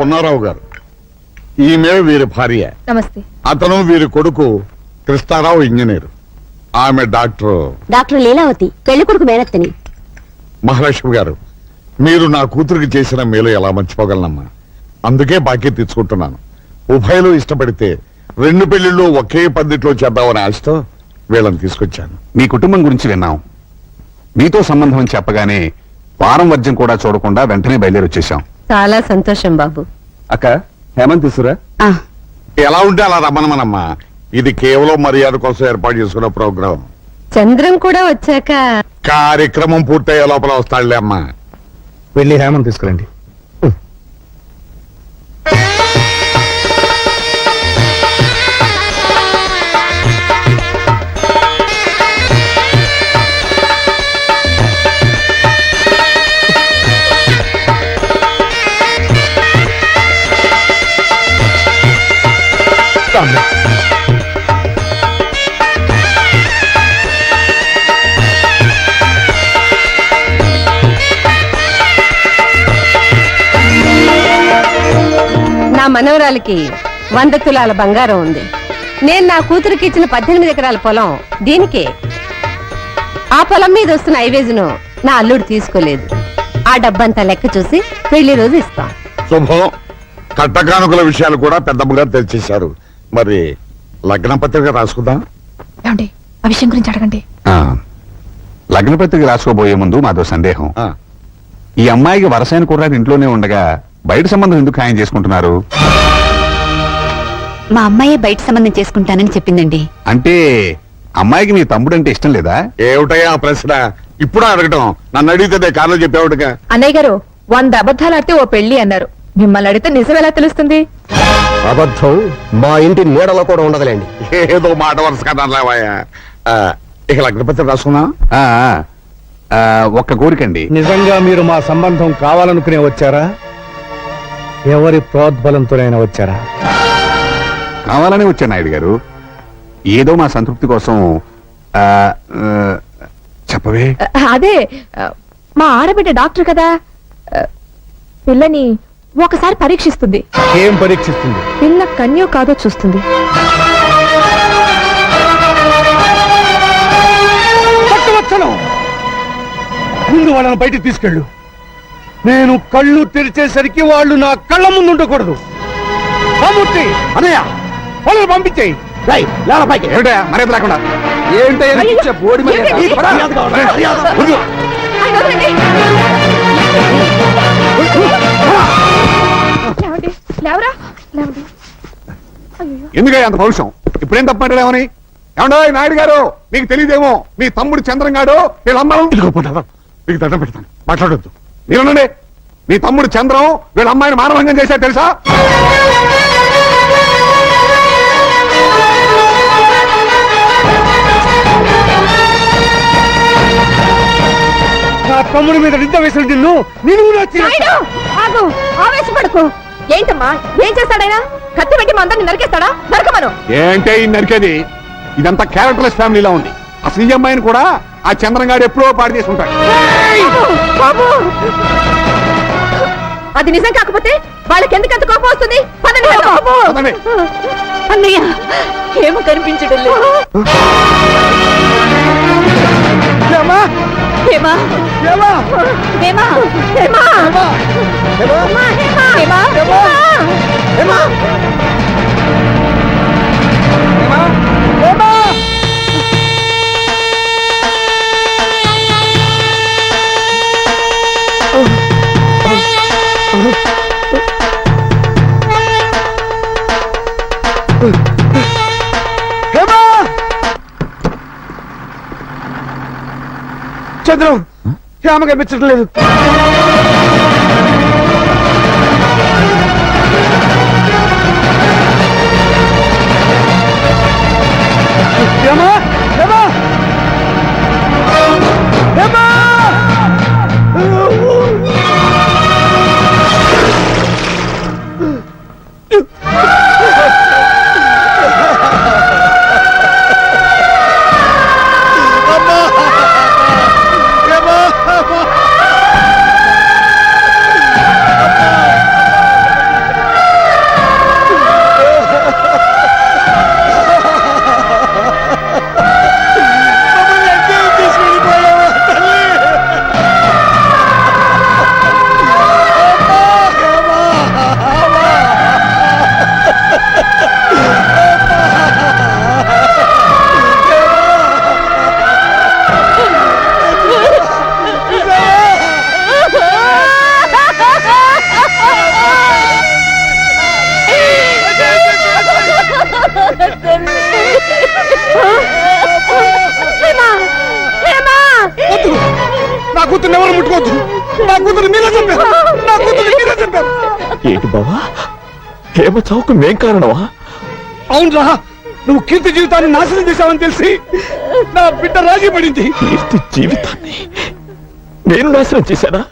పున్నారావు గారు. ఈమె వీరి భార్య. నమస్తే. అతను వీరి కొడుకు కృష్ణారావు ఇంజనీర్. ఆమె డాక్టర్ డాక్టర్ లీలావతి పెళ్ళి కొడుకు మేనత్తని. మహాలక్ష్మి గారు మీరు నా కూతురికి చేసిన మేలు ఎలా మర్చిపోగలనమ్మా? అందుకే బాకీ తెచ్చుకుంటున్నాను ఉభయలు ఇష్టపడితే రెండు పెళ్ళిళ్ళు ఒకే పద్ధతిలో చేద్దామని ఆశతో వీళ్ళని తీసుకొచ్చాను. మీ కుటుంబం గురించి విన్నాం. మీతో సంబంధం అని చెప్పగానే వారం వర్జం కూడా చూడకుండా వెంటనే బయలుదేరి వచ్చేసాం చాలా సంతోషం బాబు. అక్క హేమంత్ తీసురా ఎలా ఉంటే అలా రమ్మనమనమ్మా ఇది కేవలం మర్యాద కోసం ఏర్పాటు చేసుకున్న ప్రోగ్రాం. చంద్రం కూడా వచ్చాక కార్యక్రమం పూర్తయ్యే లోపల వస్తాడులే అమ్మా. వెళ్ళి హేమం తీసుకురండి. నా మనవరాలికి వంద తులాల బంగారం ఉంది. నేను నా కూతురికి ఇచ్చిన పద్దెనిమిది ఎకరాల పొలం దీనికే. ఆ పొలం మీద వస్తున్న ఐవేజును నా అల్లుడు తీసుకోలేదు. ఆ డబ్బంతా లెక్క చూసి పెళ్ళి రోజు ఇస్తాం. శుభం. కట్టకానుకల విషయాలు కూడా పెద్దమ్మగా తెలిసేశారు మరి లగ్న పత్రిక రాసుకుందాం? ఏమండి ఆ విషయం గురించి అడగండి. ఆ, లగ్న పత్రిక రాసుకోబోయే ముందు మాదో సందేహం. ఆ, ఈ అమ్మాయికి వరసైన కుర్రాడు ఇంట్లోనే ఉండగా బయట సంబంధం ఎందుకు ఖాయం చేసుకుంటున్నారు? మా అమ్మాయే బయట సంబంధం చేసుకుంటానని చెప్పిందండి. అంటే అమ్మాయికి మీ తమ్ముడు అంటే ఇష్టం లేదా? ఏమిటయ్యా ఆ ప్రశ్న? ఇప్పుడు అడగటం. నన్ను అడిగితే కారణం చెప్పేవాడుగా. అన్నయ్య గారు వంద అబద్ధాలు ఆడితే ఓ పెళ్ళి అన్నారు. మిమ్మల్ని అడిగితే నిజం ఎలా తెలుస్తుంది? అబద్ధం మా ఇంటి నీడలో కూడా ఉండదులేండి. ఏదో మాట వరుస కదలేవాయా ఇక లగ్న పత్రిక రాసుకుందాం ఆ, ఆ, ఒక్క కోరికండి. నిజంగా మీరు మా సంబంధం కావాలనుకునే వచ్చారా? ఎవరి ప్రోద్బలంతోనైనా వచ్చారా? కావాలనే వచ్చాను నాయుడు గారు. ఏదో మా సంతృప్తి కోసం ఆ, ఆ, చెప్పవే. అదే మా ఆడబిడ్డ డాక్టర్ కదా. పిల్లని ఒకసారి పరీక్షిస్తుంది. ఏం పరీక్షిస్తుంది? పిల్ల కన్యో కాదో చూస్తుంది. పట్టువచ్చను. ముందు వాళ్ళని బయటికి తీసుకెళ్ళు. నేను కళ్ళు తెరిచేసరికి వాళ్ళు నా కళ్ళ ముందు ఉండకూడదు. రామూర్తి అనయ్య వాళ్ళని పంపించేయి. ఏమిటా మర్యాద లేకుండా. ఆయన వదలండి. లేవండి, లేవరా? లేవండి ఎందుకయ్యా అంత పౌరుషం? ఇప్పుడేం తప్పమాటాడేమని ఏమండో నాయుడు గారు? మీకు తెలియదేమో. మీ తమ్ముడు చంద్రంగాడు వీళ్ళ అమ్మ మీకు దండం పెడతాను. మాట్లాడొద్దు. మీరునండి మీ తమ్ముడు చంద్రం వీళ్ళ అమ్మాయిని మానభంగం చేశారు తెలుసా? నా తమ్ముడి మీద నిద్ద వేసిన నిన్ను నేను కూడా వచ్చి నాయుడు ఆగు. ఆవేశపడకు. ఏంటమ్మా? ఏం చేస్తాడైనా కత్తి పెట్టి మా అందరిని నరికేస్తాడా? నరకమను. ఏంటే ఈ నరికేది? ఇదంతా క్యారెక్టర్లెస్ ఫ్యామిలీలా ఉంది. అసలు ఈ అమ్మాయిని కూడా ఆ చంద్రంగాడు ఎప్పుడో పాడు చేసుకుంటాడు బాబు! అది నిజం కాకపోతే వాళ్ళకి ఎందుకు అంత కోపం వస్తుంది. పదండి. అన్నయ్య ఏమో కనిపించడం లేదు. ఏమ్మా? హేమా ఏమ్మా? హేమా హేమా! ఏమ్మా? హేమా! ఏమ్మా? చంద్రం. శ్యామ కనిపించడం పట్టుకోవద్దు నా కూతురు మీరే నా కూతురు మీరే చెప్పారు ఏంటి బాబా హేమ చావుకు మేం కారణమా? అవునరా నువ్వు కీర్తి జీవితాన్ని నాశనం చేశావని తెలిసి నా బిడ్డ రాజీ పడింది. కీర్తి జీవితాన్ని నేను నాశనం చేశానా?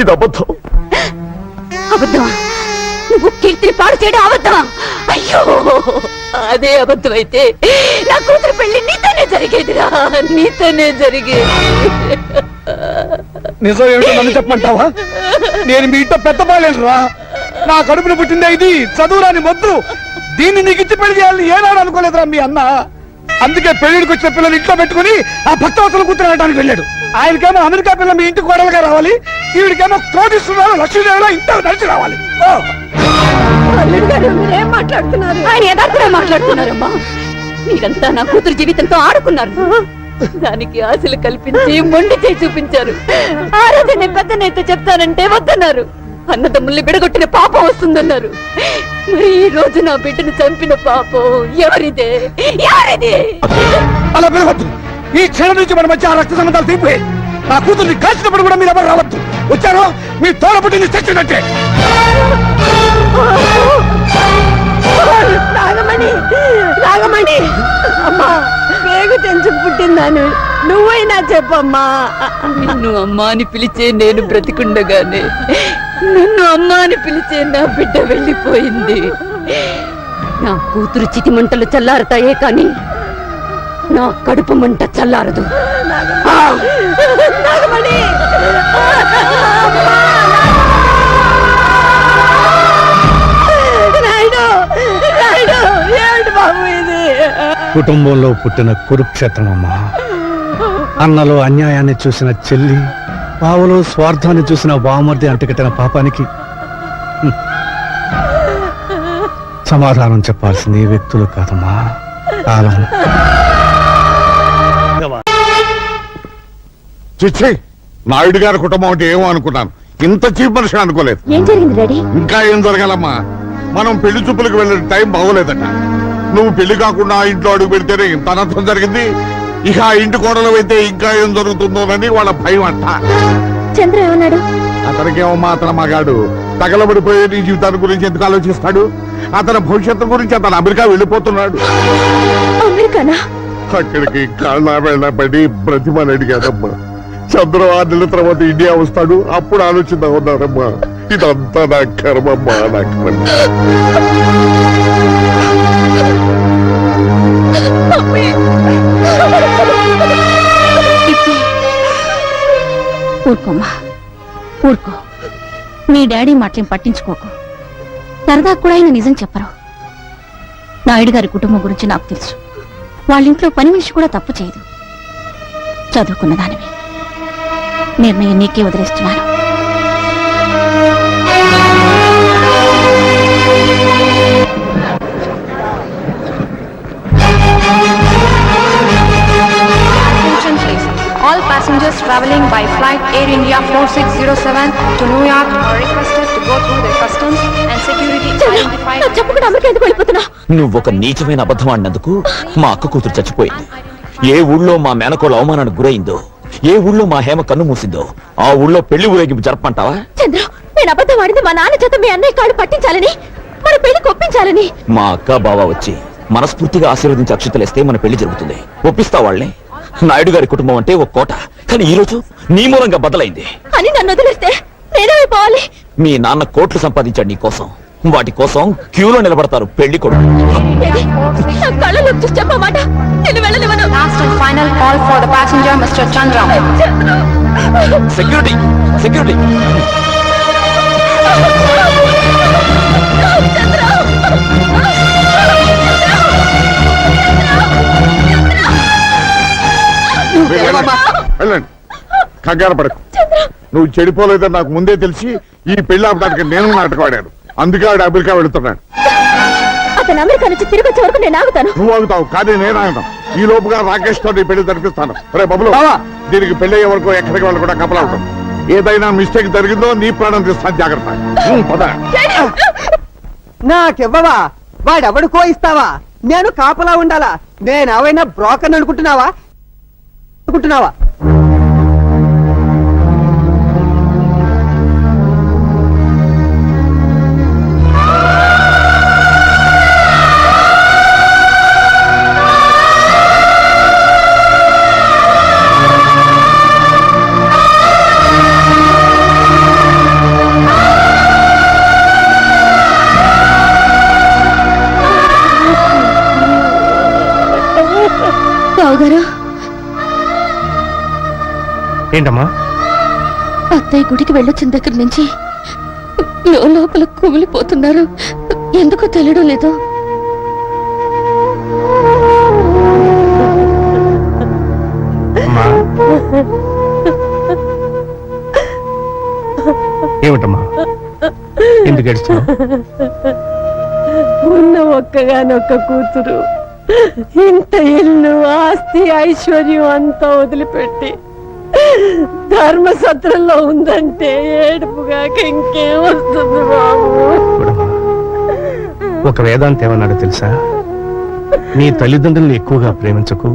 ఇది అబద్ధం. అబద్ధమా? నువ్వు కీర్తిని పాడు చేయడం అబద్ధమా? అయ్యో అదే అబద్ధం అయితే నా కూతురు పెళ్ళి నీతోనే జరిగేదిరా నీతోనే జరిగేది నిజం ఏమిటో నన్ను చెప్పమంటావా? నేను మీ ఇంట్లో పెద్ద బాలేనురా. నా కడుపును పుట్టిందే ఇది. చదువురాని మొద్దు. దీన్ని నీకు ఇచ్చి పెళ్ళి చేయాలని ఏనాడు అనుకోలేదురా మీ అన్న. అందుకే పెళ్ళిడికి వచ్చిన పిల్లలు ఇంట్లో పెట్టుకుని ఆ భక్తవసలు కూతురు అనడానికి వెళ్ళాడు. ఆయనకేమో అమెరికా పిల్ల మీ ఇంటికి కోడలుగా రావాలి. ఈవిడికేమో కోటిస్తున్నారు లక్ష్మీదేవిలో ఇంట్లో నడిచి రావాలి. మాట్లాడుతున్నారు? ఆయన యథార్థమే మాట్లాడుతున్నారమ్మా. మీరంతా నా కూతురు జీవితంతో ఆడుకున్నారు. దానికి ఆశలు కల్పించి మొండి చేయి చూపించారు. ఆ రోజు నేను పెద్ద నేత చెప్తానంటే వద్దన్నారు. అన్నదమ్ముల్ని విడగొట్టిన పాపం వస్తుందన్నారు. మరి ఈ రోజు నా బిడ్డను చంపిన పాపం ఎవరిదే? ఎవరిది? అలా పిలవద్దు ఈ క్షణం నుంచి మన మధ్య ఆ రక్త సంబంధాలు తీపోయాయి నా కూతుర్ని కాల్చినప్పుడు కూడా మీరు ఎవరు రావద్దు. వచ్చారో? మీ తోడ పుట్టింది చచ్చినట్టే నాగమణి నాగమణి అమ్మా పేగు తెంచి పుట్టిందాను నువ్వైనా చెప్పమ్మా. నిన్ను అమ్మా అని పిలిచే నేను బ్రతికుండగానే నిన్ను అమ్మా అని పిలిచే నా బిడ్డ వెళ్ళిపోయింది. నా కూతురు చితి మంటలు చల్లారుతాయే కానీ నా కడుపు మంట చల్లారదు. కుటుంబంలో పుట్టిన కురుక్షేత్రం అమ్మా అన్నలో అన్యాయాన్ని చూసిన చెల్లి బావలో స్వార్థాన్ని చూసిన బామర్ది అంటకట్టిన పాపానికి. సమాధానం చెప్పాల్సింది ఈ వ్యక్తులు కాదమ్మా. కాలం చిచ్చి నాయుడు గారి కుటుంబం అంటే ఏమో అనుకున్నాను. ఇంత చీప్ మనిషి అనుకోలేదు. ఏం జరిగింది డాడీ? ఇంకా ఏం జరగాలమ్మా? మనం పెళ్ళి చూపులకు వెళ్ళే టైం బాగోలేదట. నువ్వు పెళ్ళి కాకుండా ఇంట్లో అడుగు పెడితేనే ఇంత అనర్థం జరిగింది. ఇక ఆ ఇంటి కోడలు అయితే ఇంకా ఏం జరుగుతుందోనని వాళ్ళ భయం అంట. చంద్ర ఏమన్నాడు? అతనికేమో మాత్రం మగాడు. తగలబడిపోయే నీ జీవితాన్ని గురించి ఎందుకు ఆలోచిస్తాడు? అతని భవిష్యత్తు గురించి అతను అమెరికా వెళ్ళిపోతున్నాడు. అమెరికానా? అక్కడికి కాళ్ళ వెళ్ళబడి బ్రతిమని అడిగాడమ్మా చంద్ర ఆరు నెలల తర్వాత ఇండియా వస్తాడు. అప్పుడు ఆలోచిద్దాం ఉన్నారమ్మా. ఇదంతా నా కర్మమ్మా నా కర్మ. ఊరుకోమ్మా ఊరుకో. మీ డాడీ మాటలేం పట్టించుకోకు. సరదా కూడా ఆయన నిజం చెప్పరు. నాయుడు గారి కుటుంబం గురించి నాకు తెలుసు. వాళ్ళ ఇంట్లో పని మనిషి కూడా తప్పు చేయదు. చదువుకున్న దానివి. నిర్ణయం నీకే వదిలేస్తున్నాను. Passengers traveling by flight Air India 4607 to New York are requested to go through the customs and security identified. నా చెప్పకుండా అమెరికా ఎందుకు వెళ్ళిపోతున్నా? నువ్వు ఒక నీచమైన అబద్ధం ఆడినందుకు మా అక్క కూతురు చచ్చిపోయింది ఏ ఊళ్ళో మా మేనకోళ్ళ అవమానానికి గురైందో ఏ ఊళ్ళో మా హేమ కన్ను మూసిందో ఆ ఊళ్ళో పెళ్ళి ఊరేగింపు జరపంటావా చంద్ర నేను అబద్ధం ఆడింది మా నాన్న చేత మీ అన్నయ్య కాళ్ళు పట్టించాలని మన పెళ్ళి కొప్పించాలని మా అక్క బావ వచ్చి మనస్ఫూర్తిగా ఆశీర్వదించి అక్షతలేస్తే మన పెళ్ళి జరుగుతుంది. ఒప్పిస్తా వాళ్ళని? నాయుడు గారి కుటుంబం అంటే ఒక కోట. కానీ ఈ రోజు నీ మూలంగా బదలైంది. అని నన్ను వదిలేస్తే నేనేమైపోవాలి మీ నాన్న కోట్లు సంపాదించాడు నీ కోసం. వాటి కోసం క్యూలో నిలబడతారు పెళ్ళి కొడుకు. ఏది? నా కళ్ళలో వెళ్ళండి. కంగారు పడకు. నువ్వు చెడిపోలేదని నాకు ముందే తెలిసి ఈ పెళ్ళి ఆపడానికి నేను నాటకం ఆడాను అందుకే ఆవిడ అమెరికా వెళుతున్నాడు. అతను అమెరికా నుంచి తిరిగి వచ్చే వరకు నేను ఆగుతాను. నువ్వు ఆగుతావు. కానీ నేను ఆగుతాం ఈ లోపుగా రాకేష్తో నీ పెళ్ళి జరిపిస్తాను. రే బబులు. దీనికి పెళ్ళి అయ్యే వరకు ఎక్కడికి వాళ్ళు కూడా కపలవుతాం ఏదైనా మిస్టేక్ జరిగిందో నీ ప్రాణం తీస్తాను. జాగ్రత్త. నాకివ్వవా? వాడెవడికో ఇస్తావా? నేను కాపలా ఉండాలా? నేను అవైనా బ్రోకర్ అనుకుంటున్నావా? అనుకుంటున్నావా ఏంటమ్మా? అత్తయ్య గుడికి వెళ్ళొచ్చిన దగ్గర నుంచి లోపల కుమిలిపోతున్నారు ఎందుకో తెలియడం లేదు. ఏమిటమ్మా? ఎందుకు ఏడుస్తున్నావు? ఉన్న ఒక్కగానొక్క కూతురు. ఇంత ఇల్లు ఆస్తి ఐశ్వర్యం అంతా వదిలిపెట్టి ధర్మసత్రంలో ఉందంటే ఏడుపుగాక ఇంకేం వస్తుంది బాబు. ఒక వేదాంత ఏమన్నాడో తెలుసా? నీ తల్లిదండ్రులను ఎక్కువగా ప్రేమించకు.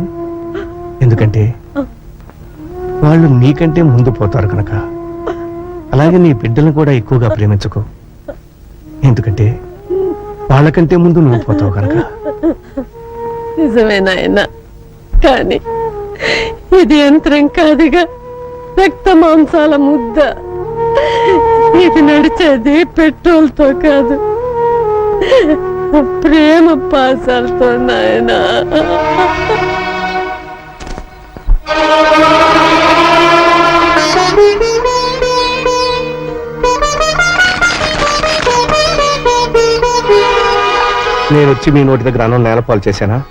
ఎందుకంటే వాళ్ళు నీకంటే ముందు పోతారు కనుక. అలాగే నీ బిడ్డలను కూడా ఎక్కువగా ప్రేమించకు. ఎందుకంటే వాళ్ళకంటే ముందు నువ్వు పోతావు కనుక. నిజమే నాయన. కానీ ఇది యంత్రం కాదుగా. రక్త మాంసాల ముద్ద. ఇది నడిచేది పెట్రోల్తో కాదు. ప్రేమ పాసాలతో నాయనా. నేను వచ్చి మీ నోటి దగ్గర అన్నం నేలపాలు చేశానా?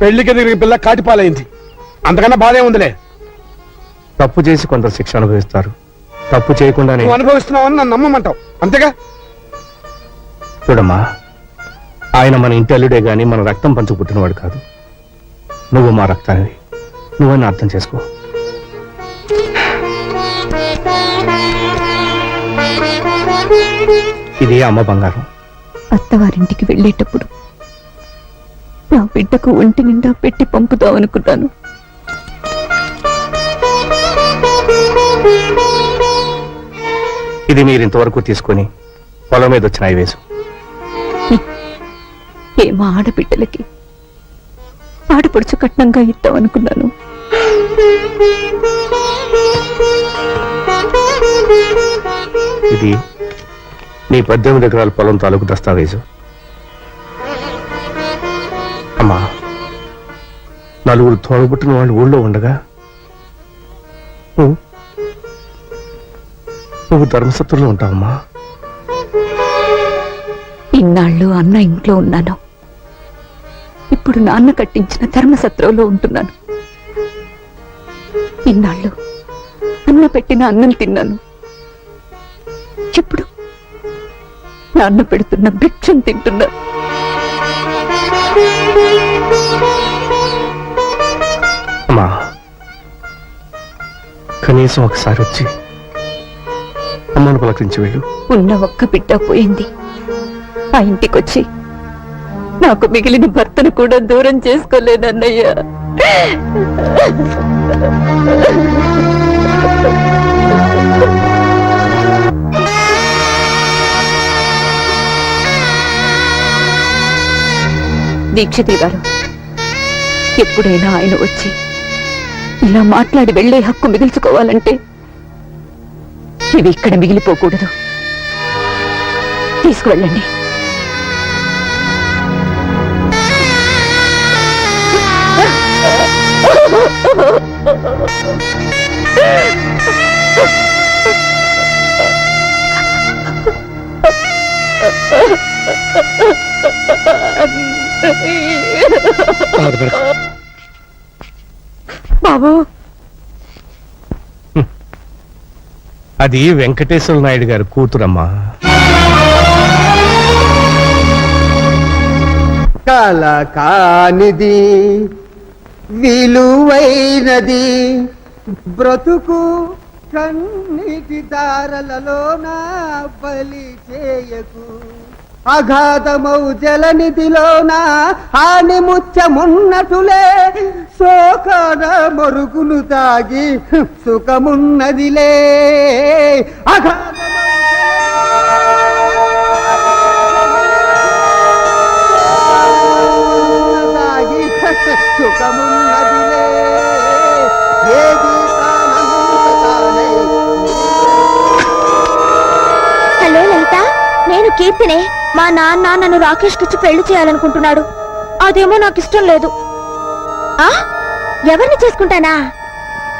పెళ్ళికి తిరిగి పిల్ల కాటిపాలైంది. అంతకన్నా బాధే ఉందిలే తప్పు చేసి కొందరు శిక్ష అనుభవిస్తారు. తప్పు చేయకుండానే నువ్వు అనుభవిస్తున్నావని నన్ను నమ్మమంటావు. అంతేగా? చూడమ్మా ఆయన మన ఇంటి అల్లుడే గాని మన రక్తం పంచు పుట్టినవాడు కాదు. నువ్వు మా రక్తానివి. నువ్వని అర్థం చేసుకో. ఇది అమ్మ బంగారం. అత్తవారింటికి వెళ్ళేటప్పుడు నా బిడ్డకు ఒంటి నిండా పెట్టి పంపుదాం అనుకున్నాను ఇది మీరు ఇంతవరకు తీసుకొని పొలం మీద వచ్చిన ఐవేసు. ఏ మా ఆడబిడ్డలకి ఆడపడుచు కట్నంగా ఇద్దాం అనుకున్నాను. ఇది నీ పద్దెనిమిది ఎకరాల పొలం తాలూకు దస్తావేజు. అమ్మా నలుగురు తోడబుట్టిన వాళ్ళు ఊళ్ళో ఉండగా నువ్వు ధర్మసత్తుల్లో ఉంటావమ్మా. ఇన్నాళ్ళు అన్న ఇంట్లో ఉన్నాను. ఇప్పుడు నాన్న కట్టించిన ధర్మసత్రంలో ఉంటున్నాను. ఇన్నాళ్ళు అన్న పెట్టిన అన్నం తిన్నాను. ఇప్పుడు నాన్న పెడుతున్న భిక్షం తింటున్నా అమ్మా కనీసం ఒకసారి వచ్చి అమ్మను పలకరించి వెళ్ళు. ఉన్న ఒక్క బిడ్డ పోయింది. ఆ ఇంటికొచ్చి నాకు మిగిలిన భర్తను కూడా దూరం చేసుకోలేదన్నయ్యా దీక్షితులు గారు ఎప్పుడైనా ఆయన వచ్చి ఇలా మాట్లాడి వెళ్ళే హక్కు మిగిల్చుకోవాలంటే ఇవి ఇక్కడ మిగిలిపోకూడదు. తీసుకువెళ్ళండి. బాబు. అది వెంకటేశ్వర నాయుడు గారి కూతురమ్మా. కల కానిది విలువైనది బ్రతుకు కన్నీటి దారలలోన బలి చేయకు. అఘాతమౌ జలనిధిలోన హాని ముచ్చమున్నటులే. శోకన మరుకును తాగి సుఖమున్నదిలే. అఘాత సుఖమున్నదిలే ఏది హలో లలిత నేను కీర్తినే. మా నాన్న నన్ను రాకేష్ కిచ్చి పెళ్ళి చేయాలనుకుంటున్నాడు. అదేమో నాకు ఇష్టం లేదు. ఆ? ఎవరిని చేసుకుంటానా?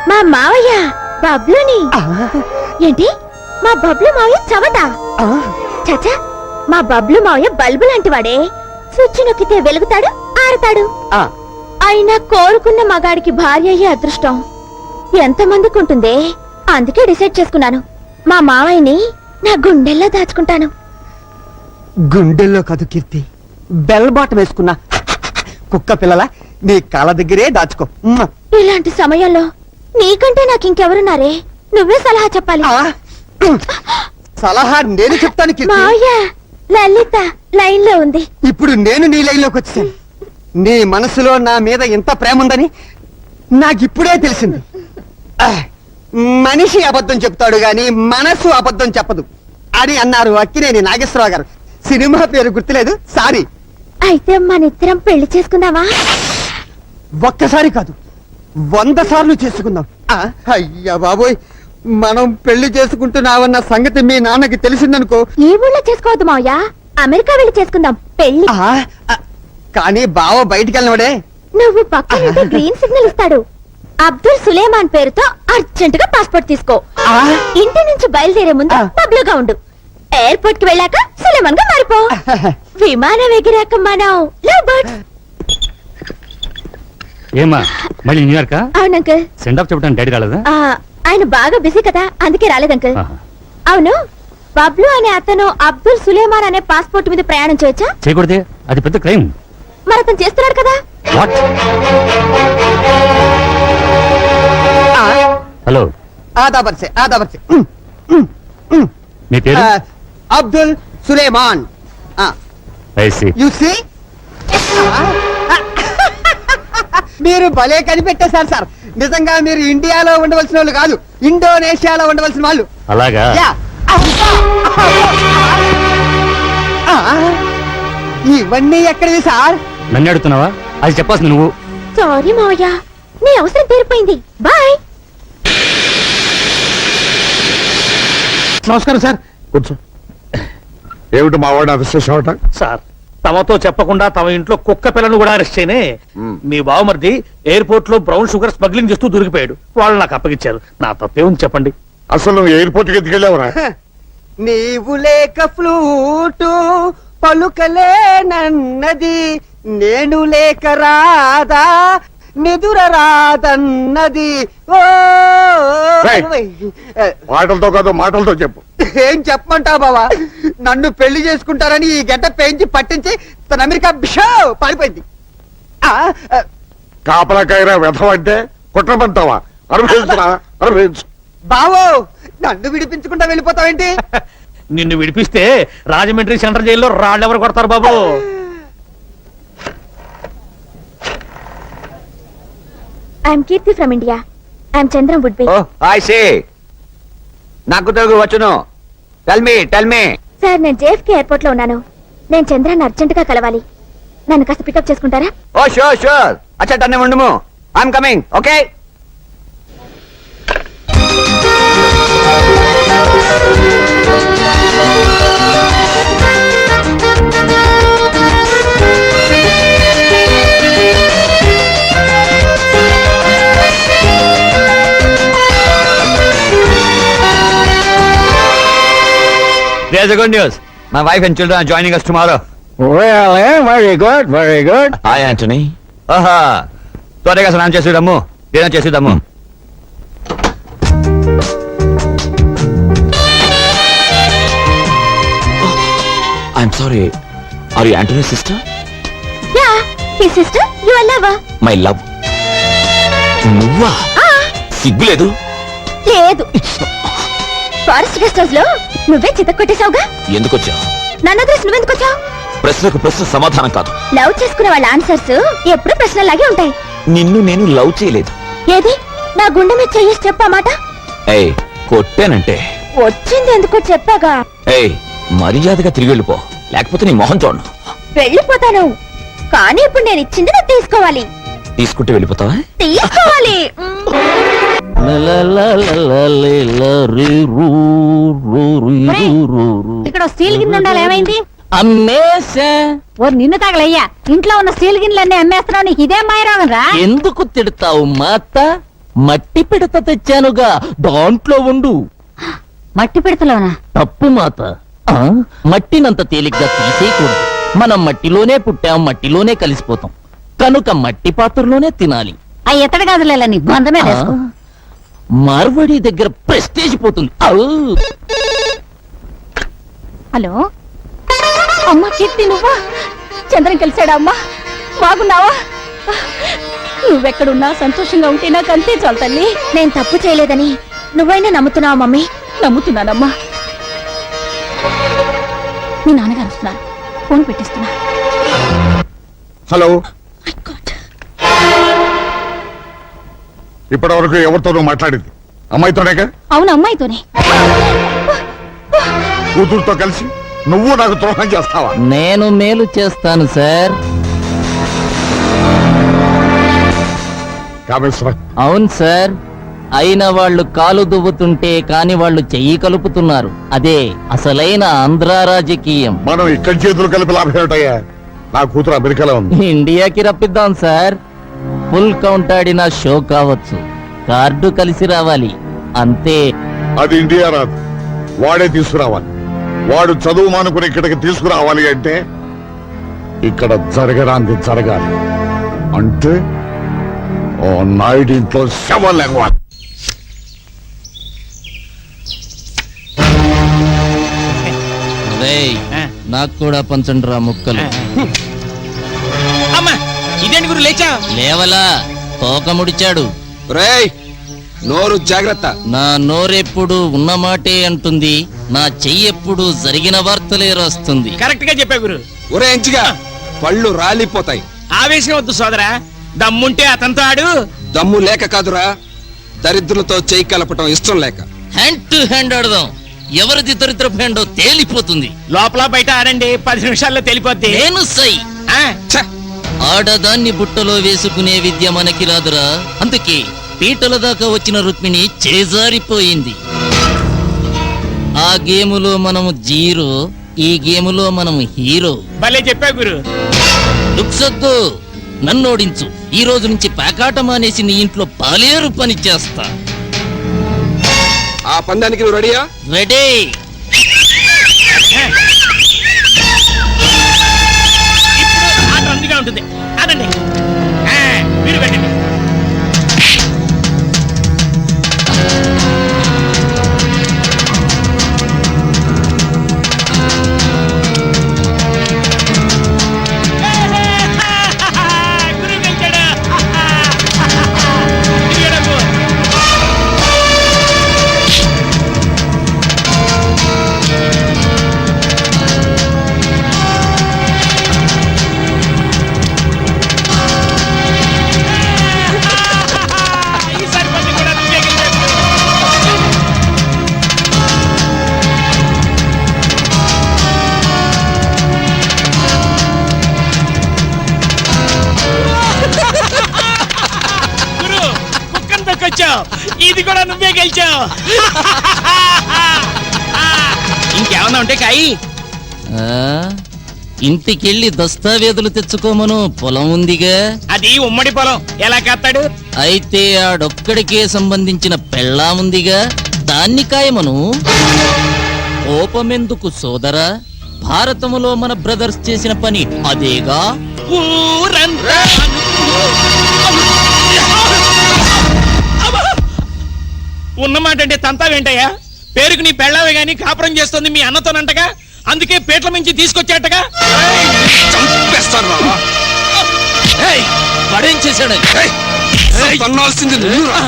మా మావయ్య బబ్లుని. ఏంటి? మా బబ్లు మావయ్య చవట? చచ్చా మా బబ్లు మావయ్య బల్బు లాంటి వాడే స్విచ్ నొక్కితే వెలుగుతాడు ఆరతాడు. అయినా కోరుకున్న మగాడికి భార్య అయ్యే అదృష్టం ఎంతమందికి ఉంటుందే అందుకే డిసైడ్ చేసుకున్నాను. మా మావయ్యని నా గుండెల్లో దాచుకుంటాను. గుండెల్లో కాదు కీర్తి. బెల్ బాటం వేసుకున్నా. కుక్క పిల్లల నీ కాళ్ళ దగ్గరే దాచుకో. ఉమ్మ. ఇలాంటి సమయంలో నీకంటే నాకు ఇంకెవరున్నారే నువ్వే సలహా చెప్పాలి. ఆ, సలహా నేను చెప్తాను కీర్తి. లలిత లైన్లో ఉంది. ఇప్పుడు నేను నీ లైన్లోకి వచ్చాను నీ మనసులో నా మీద ఎంత ప్రేమ ఉందని నాకిప్పుడే తెలిసింది. ఆ, మనిషి అబద్ధం చెప్తాడు గాని మనసు అబద్ధం చెప్పదు. అని అన్నారు అక్కినేని నాగేశ్వరరావు గారు. సినిమా పేరు గుర్తులేదు. సారీ. అయితే మన ఇద్దరం పెళ్ళి చేసుకుందామా? ఒక్కసారి కాదు. వంద సార్లు చేసుకుందాం. ఆ, అయ్యా బాబోయ్. మనం పెళ్ళి చేసుకుంటున్నావన్న సంగతి మీ నాన్నకి తెలిసిందనుకో. ఈ ఊళ్ళో చేసుకోవద్దు మావయ్య. అమెరికా వెళ్ళి చేసుకుందాం. పెళ్ళి. ఆ, ఆ, కానీ బావ బయటికి వెళ్ళినవాడే నువ్వు పక్కన ఉంటే గ్రీన్ సిగ్నల్ ఇస్తాడు. అబ్దుల్ సులేమాన్ పేరుతో అర్జెంట్గా పాస్పోర్ట్ తీసుకో. ఆ, ఇంటి నుంచి బయలుదేరే ముందు ఆ. పబ్లిక్గా ఉండు. ఎయిర్పోర్ట్కి వెళ్ళాక సులేమాన్గా మారిపో. విమానం ఎగిరాక మనం లవ్ ఏమా మళ్ళీ న్యూయార్కా అవును అంకుల్. సెండ్ ఆఫ్ చెప్పడానికి డాడీ రాలేదా? ఆ, ఆయన బాగా బిజీ కదా అందుకే రాలేదు అంకుల్. ఆహా. అవును బబ్లు అనే అతను అబ్దుల్ సులేమాన్ అనే పాస్పోర్ట్ మీద ప్రయాణం చేయొచ్చా? చేయకూడదే అది పెద్ద క్రైమ్. మరి అతను చేస్తున్నాడు కదా? వాట్ ఆ, హలో ఆదా బర్సే ఆదా బర్సే. ఉమ్, ఉమ్, ఉమ్. మీ పేరు? Abdul Suleman. I see you see మీరు భలే కనిపెట్టేశారు సార్. నిజంగా మీరు ఇండియాలో ఉండవలసిన వాళ్ళు కాదు ఇండోనేషియాలో ఉండవలసిన వాళ్ళు. అలాగా? యా. ఆ, ఇవన్నీ ఎక్కడివి సార్? నన్ను అడుగుతున్నావా? అది చెప్పాల్సింది నువ్వు. సారీ మావయ్య. నీ అవసరం తీరిపోయింది. బాయ్ నమస్కారం సార్. కూర్చో. ఏమిటి మా వాడిని అరెస్ట్ చేసావట సార్ తమతో చెప్పకుండా తమ ఇంట్లో కుక్క పిల్లను కూడా అరెస్ట్ చేయనే. మీ బావమరిది ఎయిర్పోర్ట్లో బ్రౌన్ షుగర్ స్మగ్లింగ్ చేస్తూ దొరికిపోయాడు. వాళ్ళు నాకు అప్పగించారు. నా తప్పేముంది చెప్పండి. అసలు నువ్వు ఎయిర్పోర్ట్కి ఎత్తుకెళ్ళావురా నీవు లేక ఫ్లూటు పలుకలేనన్నది నేను లేక రాదా నిదుర రాదన్నది ఓ రేయ్. మాటలతో కాదు మాటలతో చెప్పు. ఏం చెప్పమంటావు బావా? నన్ను పెళ్ళి చేసుకుంటారని ఈ గడ్డ పెంచి పట్టించి తన అమెరికా బిషో పారిపోయింది. ఆ, ఆ, కుట్రమంటావా? అనుభవించురా అనుభవించు. బావో నన్ను విడిపించకుండా వెళ్ళిపోతావేంటి? నిన్ను విడిపిస్తే రాజమండ్రి సెంట్రల్ జైల్లో రాళ్ళు ఎవరు కొడతారు బాబు? I'm Keerthi from India. I'm Chandram would be. I see నాకు తెలుగు వచ్చును. Tell me tell me sir నేను జేఎఫ్కే ఎయిర్పోర్ట్లో ఉన్నాను. నేను చంద్రాన్ని అర్జెంట్గా కలవాలి. నన్ను కాస్త పికప్ చేసుకుంటారా? ఓ షూర్ షూర్ అచ్చా టన్నే ఉండుము. I'm coming okay There's a good news. My wife and children are joining us tomorrow. Very good very good hi Antony ఆహా త్వరగా స్నానం చేసేదమ్ము dinner చేసేదమ్ము I'm sorry are you Antony sister yeah he sister you are lover my love నువ్వా సిగ్గులేదు లేదు. Forest guest హౌస్లో నువ్వే చితక్ కొట్టేశావుగా? ఎందుకు వచ్చావు నన్ను అడ్రస్ నువ్వెందుకు వచ్చావు ప్రశ్నకు ప్రశ్న సమాధానం కాదు. లవ్ చేసుకునే వాళ్ళ ఆన్సర్స్ ఎప్పుడు ప్రశ్నలాగే ఉంటాయి. నిన్ను నేను లవ్ చేయలేదు. ఏది? నా గుండె మీద చెయ్యేసి చెప్పా మాట. ఏయ్ కొట్టానంటే. వచ్చింది ఎందుకో చెప్పాగా? ఏయ్ మర్యాదగా తిరిగి వెళ్ళిపో. లేకపోతే నీ మొహం చూడను. వెళ్ళిపోతాను. కానీ ఇప్పుడు నేను ఇచ్చింది నువ్వు తీసుకోవాలి. తీసుకుంటే వెళ్ళిపోతావా? తీసుకోవాలి. ఇక్కడ స్టీల్ గిన్నె ఉండాలి ఏమైంది అమ్మేసే ఓ నిన్ను తగలయ్యా ఇంట్లో ఉన్న స్టీల్ గిన్నెలన్నీ అమ్మేస్తున్నావు నీకు ఇదే మాయరోగం రా ఎందుకు తిడతావు మాత మట్టి పిడత తెచ్చానుగా దాంట్లో ఉండు మట్టి పిడతలోనా తప్పు మాత ఆ, మట్టినంత తేలిగ్గా తీసేయకూడదు మనం మట్టిలోనే పుట్టాం మట్టిలోనే కలిసిపోతాం కనుక మట్టి పాత్రలోనే తినాలి ఆ ఇతడు గదులేలా నీ గొంతమే ఆ, మార్వడి దగ్గర ప్రెస్టేజ్ పోతుంది! హలో? అమ్మా కీర్తి నువ్వా? చంద్రం కలిశాడా అమ్మా? బాగున్నావా? నువ్వెక్కడున్నా సంతోషంగా ఉంటే నాకు అంతే చాలు తల్లి. నేను తప్పు చేయలేదని నువ్వైనా నమ్ముతున్నావా మమ్మీ? నమ్ముతున్నానమ్మా. మీ నాన్నగారు వస్తున్నారు. ఫోన్ పెట్టిస్తున్నా. హలో? ఇప్పటి వరకు ఎవరితోనూ మాట్లాడింది. అమ్మాయితోనేగా? అవును అమ్మాయితోనే. కూతురుతో కలిసి నువ్వు నాకు ద్రోహం చేస్తావా? నేను మేలు చేస్తాను సార్. కామేశ్వర. అవును సార్. అయిన వాళ్ళు కాలు దువ్వుతుంటే కాని వాళ్ళు చెయ్యి కలుపుతున్నారు. అదే అసలైన ఆంధ్ర రాజకీయం. మనం ఇక్కడి చేతులు కలిపి లాభం ఏమిటయ్యా? నా కూతురు అమెరికాలో ఉంది. ఇండియాకి రప్పిద్దాం సార్. ఫుల్ కౌంట్ ఆడిన షో కావచ్చు. కార్డు కలిసి రావాలి. అంతే. అది ఇండియా రాదు. వాడే తీసుకురావాలి. వాడు చదువు మానుకుని ఇక్కడికి తీసుకురావాలి అంటే ఇక్కడ జరగరాంది జరగాలి. అంటే ఓ నాయుడు ఇంట్లో శవం లేవాలి నాకు కూడా పంచండి రా ముక్కలు ఇదేంటి గురు లేచా? లేవలా తోక ముడిచాడు. రేయ్ నోరు జాగ్రత్త. నా నోరెప్పుడు ఉన్నమాటే అంటుంది నా చెయ్యెప్పుడు జరిగిన వార్తలే రాస్తుంది. కరెక్ట్గా చెప్పా గురు. ఒరే ఎంచిగా పళ్ళు రాలిపోతాయి. ఆవేశం వద్దు సోదరా దమ్ముంటే అతనితో ఆడు. దమ్ము లేక కాదురా దరిద్రులతో చేయి కలపటం ఇష్టం లేక. హ్యాండ్ టు హ్యాండ్ ఆడదాం ఎవరిది దరిద్ర హ్యాండో తేలిపోతుంది. లోపల బయట ఆడండి పది నిమిషాల్లో తెలిపోద్ది. నేను సై! ఆడదాన్ని బుట్టలో వేసుకునే విద్య మనకి రాదురా. అందుకే పీటల దాకా వచ్చిన రుక్మిణి చేజారిపోయింది. ఆ గేములో మనము జీరో ఈ గేములో మనము హీరో. భలే చెప్పా గురు. నన్ను ఓడించు ఈ రోజు నుంచి పేకాట మానేసి నీ ఇంట్లో పాలేరు పని చేస్తా. ఆ పందానికి నువ్వు రెడీయా? రెడీ. ఇంకేమన్నా ఉంటే కాయి. ఇంటికెళ్ళి దస్తావేదులు తెచ్చుకోమను. పొలం ఉందిగా. అది ఉమ్మడి పొలం. ఎలా కత్తాడు? అయితే ఆడొక్కడికే సంబంధించిన పెళ్ళాముందిగా దాన్ని కాయమను. కోపమెందుకు సోదరా? భారతములో మన బ్రదర్స్ చేసిన పని అదేగా? ఊరంతా ఉన్నమాట అంటే తంతా వెంటయ్యా పేరుకు నీ పెళ్ళావే గాని కాపురం చేస్తుంది మీ అన్నతోనంటగా? అందుకే పేట్ల మించి తీసుకొచ్చాటగా? పడేం చేశాడు? తన్నాల్సింది నువ్వురా.